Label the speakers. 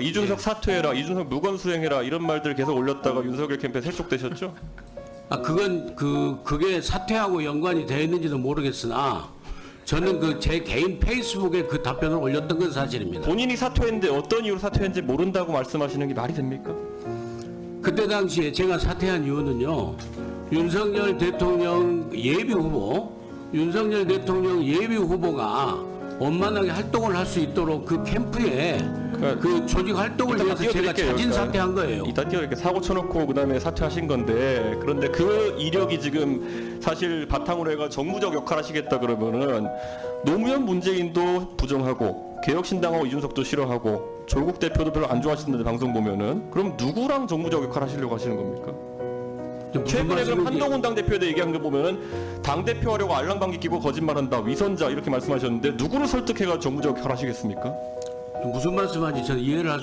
Speaker 1: 이준석 사퇴해라, 이준석 무건 수행해라 이런 말들 계속 올렸다가 윤석열 캠프에 실족되셨죠?
Speaker 2: 아 그건 그 그게 사퇴하고 연관이 되어 있는지도 모르겠으나 저는 그 제 개인 페이스북에 그 답변을 올렸던 건 사실입니다.
Speaker 1: 본인이 사퇴했는데 어떤 이유로 사퇴했는지 모른다고 말씀하시는 게 말이 됩니까?
Speaker 2: 그때 당시에 제가 사퇴한 이유는요. 윤석열 대통령 예비 후보, 윤석열 대통령 예비 후보가 원만하게 활동을 할 수 있도록 그 캠프에
Speaker 1: 그러니까
Speaker 2: 그 조직 활동을 위해서 제가
Speaker 1: 띄워드릴게요,
Speaker 2: 자진
Speaker 1: 그러니까.
Speaker 2: 사퇴한 거예요.
Speaker 1: 이따 뛰어 이렇게 사고 쳐놓고 그다음에 사퇴하신 건데 그런데 그 이력이 지금 사실 바탕으로 해가 정무적 역할 하시겠다 그러면은 노무현 문재인도 부정하고 개혁신당하고 이준석도 싫어하고 조국 대표도 별로 안 좋아하시는데 방송 보면은 그럼 누구랑 정무적 역할 하시려고 하시는 겁니까?
Speaker 2: 무슨
Speaker 1: 최근에 그럼
Speaker 2: 말씀인지-
Speaker 1: 한동훈 당 대표에 얘기한 거 보면은 당 대표 하려고 알랑방귀 끼고 거짓말한다 위선자 이렇게 말씀하셨는데 누구를 설득해가 정무적 역할 하시겠습니까?
Speaker 2: 무슨 말씀하는지 저는 이해를 할